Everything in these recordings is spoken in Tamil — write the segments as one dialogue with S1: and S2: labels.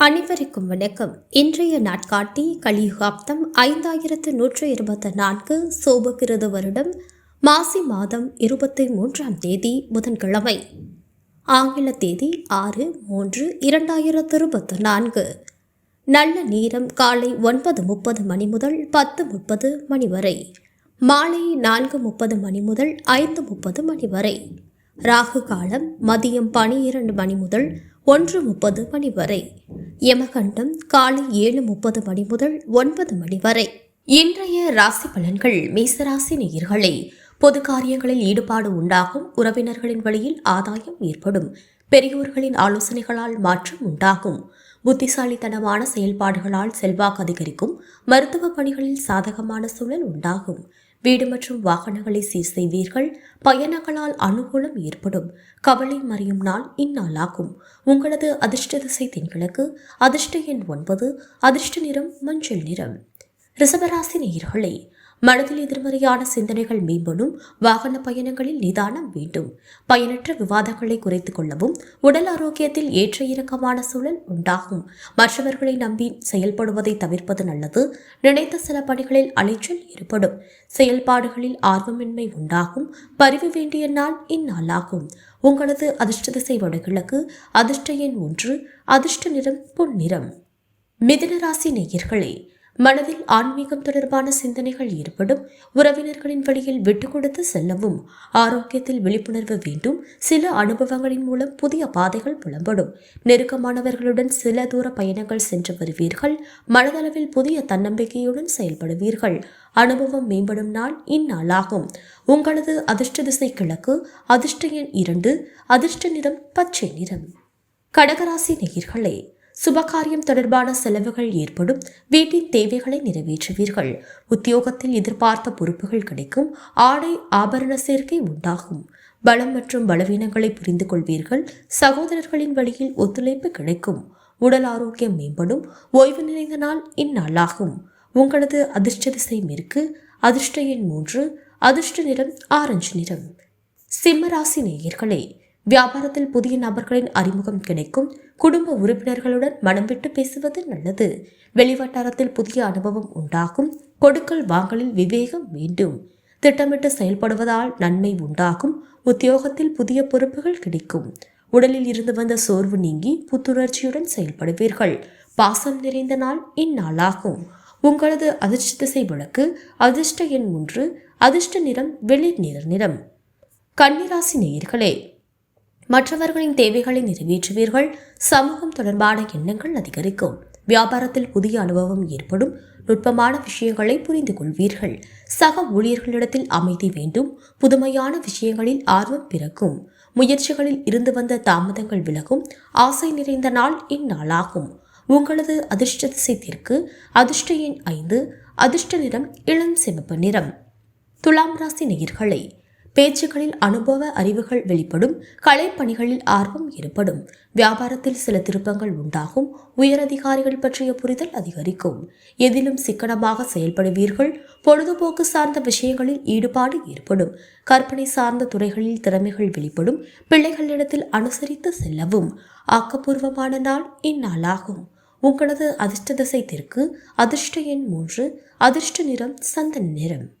S1: அனைவருக்கும் வணக்கம். இன்றைய நாட்காட்டி கலியுகாப்தம் ஐந்தாயிரத்து நூற்று இருபத்தி நான்கு சோபகிருத வருடம் மாசி மாதம் இருபத்தி மூன்றாம் தேதி புதன்கிழமை. ஆங்கில தேதி ஆறு மூன்று இரண்டாயிரத்து இருபத்தி நான்கு. நல்ல நேரம் காலை ஒன்பது முப்பது மணி முதல் பத்து முப்பது மணி வரை. மாலை நான்கு முப்பது மணி முதல் ஐந்து முப்பது மணி வரை. ராகு காலம் மதியம் பனிரெண்டு மணி முதல் ஒன்று முப்பது மணி வரை யமகண்டம் காலை ஏழு முப்பது மணி முதல் ஒன்பது மணி வரை. இன்றைய ராசி பலன்கள் மேசராசி நேயர்களே. பொது காரியங்களில் ஈடுபாடு உண்டாகும் உறவினர்களின் வழியில் ஆதாயம் ஏற்படும் பெரியோர்களின் ஆலோசனைகளால் மாற்றம் உண்டாகும் புத்திசாலித்தனமான செயல்பாடுகளால் செல்வாக்கு அதிகரிக்கும் மருத்துவ பணிகளில் சாதகமான சூழல் உண்டாகும் வீடு மற்றும் வாகனங்களை சீர் செய்வீர்கள். பயணங்களால் அனுகூலம் ஏற்படும். கவலை மறையும் நாள் இந்நாளாகும். உங்களது அதிர்ஷ்ட திசை தென்கிழக்கு அதிர்ஷ்ட எண் ஒன்பது அதிர்ஷ்ட நிறம் மஞ்சள் நிறம். ரிசபராசி நேயர்களே மனதில் எதிர்மறையான சிந்தனைகள் மேம்படும் வாகன பயணங்களில் நிதானம் வேண்டும். பயனற்ற விவாதங்களை குறைத்துக் கொள்ளவும் உடல் ஆரோக்கியத்தில் ஏற்ற இறக்கமான சூழல் உண்டாகும். மற்றவர்களை நம்பி செயல்படுவதை தவிர்ப்பது நல்லது. நினைத்த சில பணிகளில் அலைச்சல் ஏற்படும். செயல்பாடுகளில் ஆர்வமின்மை உண்டாகும். பரிவு வேண்டிய நாள் இந்நாளாகும். உங்களது அதிர்ஷ்ட திசை வடகிழக்கு அதிர்ஷ்ட எண் ஒன்று அதிர்ஷ்ட நிறம் பொன்னிறம். மிதுன ராசி நேயர்களே மனதில் ஆன்மீகம் தொடர்பான சிந்தனைகள் ஏற்படும் உறவினர்களின் வழியில் விட்டு கொடுத்து செல்லவும் ஆரோக்கியத்தில் விழிப்புணர்வு வேண்டும் சில அனுபவங்களின் மூலம் புதிய பாதைகள் புலம்படும். நெருக்கமானவர்களுடன் சில தூர பயணங்கள் சென்று வருவீர்கள் மனதளவில் புதிய தன்னம்பிக்கையுடன் செயல்படுவீர்கள். அனுபவம் மேம்படும் நாள் இந்நாளாகும். உங்களது அதிர்ஷ்ட திசை கிழக்கு அதிர்ஷ்ட எண் இரண்டு அதிர்ஷ்ட நிறம் பச்சை நிறம். கடகராசி நேயர்களே சுபகாரியம் தொடர்பான செலவுகள் ஏற்படும். வீட்டின் தேவைகளை நிறைவேற்றுவீர்கள். உத்தியோகத்தில் எதிர்பார்த்த பொறுப்புகள் கிடைக்கும். ஆடை ஆபரண சேர்க்கை உண்டாகும். பலம் மற்றும் பலவீனங்களை புரிந்து கொள்வீர்கள். சகோதரர்களின் வழியில் ஒத்துழைப்பு கிடைக்கும். உடல் ஆரோக்கியம் மேம்படும். ஓய்வு நிறைந்த நாள் இந்நாளாகும். உங்களது அதிர்ஷ்ட திசை மேற்கு அதிர்ஷ்ட எண் மூன்று அதிர்ஷ்ட நிறம் ஆரஞ்சு நிறம். சிம்மராசி நேயர்களே வியாபாரத்தில் புதிய நபர்களின் அறிமுகம் கிடைக்கும். குடும்ப உறுப்பினர்களுடன் மனம் விட்டு பேசுவது நல்லது. வெளிவட்டாரத்தில் புதிய அனுபவம் உண்டாகும். கொடுக்கல் வாங்கலில் விவேகம் வேண்டும் திட்டமிட்டு செயல்படுவதால் நன்மை உண்டாகும். உத்தியோகத்தில் புதிய பொறுப்புகள் கிடைக்கும். உடலில் இருந்து வந்த சோர்வு நீங்கி புத்துணர்ச்சியுடன் செயல்படுவீர்கள். பாசம் நிறைந்த நாள் இந்நாளாகும். உங்களது அதிர்ஷ்ட திசை விளக்கு அதிர்ஷ்ட எண் ஒன்று அதிர்ஷ்ட நிறம் வெளிர் நிற நிறம். கன்னிராசி நேயர்களே மற்றவர்களின் தேவைகளை நிறைவேற்றுவீர்கள். சமூகம் தொடர்பான எண்ணங்கள் அதிகரிக்கும். வியாபாரத்தில் புதிய அனுபவம் ஏற்படும். நுட்பமான விஷயங்களை புரிந்து கொள்வீர்கள். சக ஊழியர்களிடத்தில் அமைதி வேண்டும். புதுமையான விஷயங்களில் ஆர்வம் பிறக்கும். முயற்சிகளில் இருந்து வந்த தாமதங்கள் விலகும். ஆசை நிறைந்த நாள் இந்நாளாகும். உங்களது அதிர்ஷ்ட திசைத்திற்கு அதிர்ஷ்ட எண் ஐந்து. அதிர்ஷ்ட நிறம் இளம் சிவப்பு நிறம். துலாம் ராசி நேயர்களை பேச்சுகளில் அனுபவ அறிவுகள் வெளிப்படும் கலைப்பணிகளில் ஆர்வம் ஏற்படும். வியாபாரத்தில் சில திருப்பங்கள் உண்டாகும். உயரதிகாரிகள் பற்றிய புரிதல் அதிகரிக்கும். எதிலும் சிக்கனமாக செயல்படுவீர்கள். பொழுதுபோக்கு சார்ந்த விஷயங்களில் ஈடுபாடு ஏற்படும். கற்பனை சார்ந்த துறைகளில் திறமைகள் வெளிப்படும். பிள்ளைகளிடத்தில் அனுசரித்து செல்லவும். ஆக்கப்பூர்வமான நாள் இந்நாளாகும். உங்களது அதிர்ஷ்ட திசை தெற்கு அதிர்ஷ்ட எண் மூன்று அதிர்ஷ்ட நிறம் சந்தன நிறம்.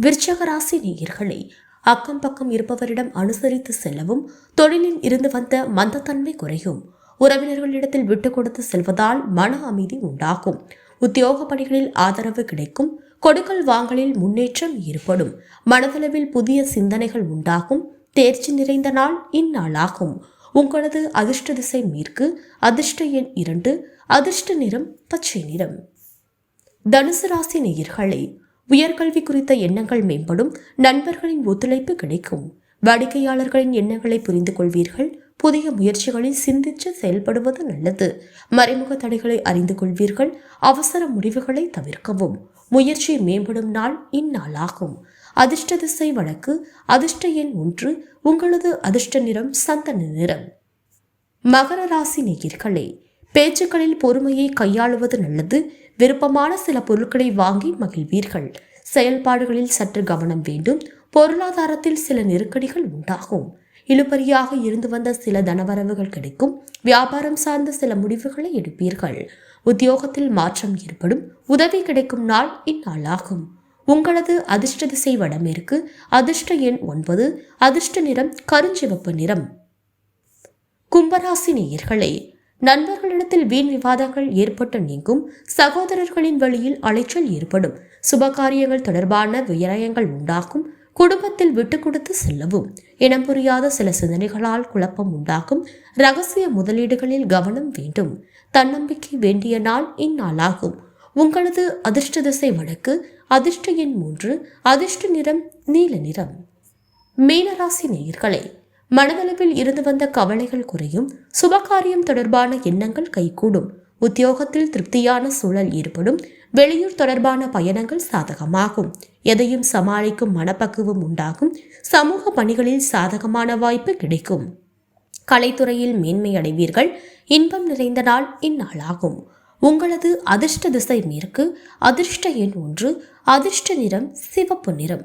S1: விருச்சகராசி நேயர்களே அக்கம் பக்கம் இருப்பவரிடம் அனுசரித்து செல்லவும் தொழிலில் இருந்து வந்த மந்தத்தன்மை குறையும். உறவினர்களிடத்தில் விட்டு கொடுத்து செல்வதால் மன அமைதி உண்டாகும். உத்தியோக பணிகளில் ஆதரவு கிடைக்கும். கொடுக்கல் வாங்கலில் முன்னேற்றம் ஏற்படும். மனதளவில் புதிய சிந்தனைகள் உண்டாகும். தேர்ச்சி நிறைந்த நாள் இந்நாளாகும். உங்களது அதிர்ஷ்ட திசை மேற்கு அதிர்ஷ்ட எண் இரண்டு அதிர்ஷ்ட நிறம் பச்சை நிறம். தனுசு ராசி நேயர்களே உயர்கல்வி குறித்த எண்ணங்கள் மேம்படும் நண்பர்களின் ஒத்துழைப்பு கிடைக்கும். வாடிக்கையாளர்களின் எண்ணங்களை புரிந்து கொள்வீர்கள். புதிய முயற்சிகளில் சிந்தித்து செயல்படுவது நல்லது. மறைமுக தடைகளை அறிந்து கொள்வீர்கள். அவசர முடிவுகளை தவிர்க்கவும். முயற்சி மேம்படும் நாள் இந்நாளாகும். அதிர்ஷ்ட திசை வழக்கு அதிர்ஷ்ட எண் ஒன்று உங்களது அதிர்ஷ்ட நிறம் சந்தன நிறம். மகர ராசி நேயர்களே பேச்சுக்களில் பொறுமையை கையாளுவது நல்லது. விருப்பமான சில பொருட்களை வாங்கி மகிழ்வீர்கள். செயல்பாடுகளில் சற்று கவனம் வேண்டும். பொருளாதாரத்தில் சில நெருக்கடிகள் உண்டாகும். இழுபறியாக இருந்து வந்த சில தனவரவுகள் கிடைக்கும். வியாபாரம் சார்ந்த சில முடிவுகளை எடுப்பீர்கள். உத்தியோகத்தில் மாற்றம் ஏற்படும். உதவி கிடைக்கும் நாள் இந்நாளாகும். உங்களது அதிர்ஷ்ட திசை வடமேற்கு. அதிர்ஷ்ட எண் ஒன்பது. அதிர்ஷ்ட நிறம் கருஞ்சிவப்பு நிறம். கும்பராசி நேயர்களே நண்பர்களிடத்தில் வீண் விவாதங்கள் ஏற்பட்டு நீங்கும் சகோதரர்களின் வழியில் அலைச்சல் ஏற்படும் சுபகாரியங்கள் தொடர்பான விரயங்கள் உண்டாகும் குடும்பத்தில் விட்டு கொடுத்து செல்லவும் இனம் புரியாத சில சிந்தனைகளால் குழப்பம் உண்டாகும் ரகசிய முதலீடுகளில் கவனம் வேண்டும் தன்னம்பிக்கை வேண்டிய நாள் இந்நாளாகும். உங்களது அதிர்ஷ்ட திசை வடக்கு அதிர்ஷ்ட எண் மூன்று அதிர்ஷ்ட நிறம் நீல நிறம். மீனராசி நேயர்களே மனதளவில் இருந்து வந்த கவலைகள் குறையும் சுபகாரியம் தொடர்பான எண்ணங்கள் கைகூடும் உத்தியோகத்தில் திருப்தியான சூழல் ஏற்படும் வெளியூர் தொடர்பான பயணங்கள் சாதகமாகும் எதையும் சமாளிக்கும் மனப்பக்குவம் உண்டாகும் சமூக பணிகளில் சாதகமான வாய்ப்பு கிடைக்கும். கலைத்துறையில் மேன்மை அடைவீர்கள் இன்பம் நிறைந்த நாள் இந்நாளாகும். உங்களது அதிர்ஷ்ட திசை மேற்கு அதிர்ஷ்ட எண் ஒன்று அதிர்ஷ்ட நிறம் சிவப்பு நிறம்.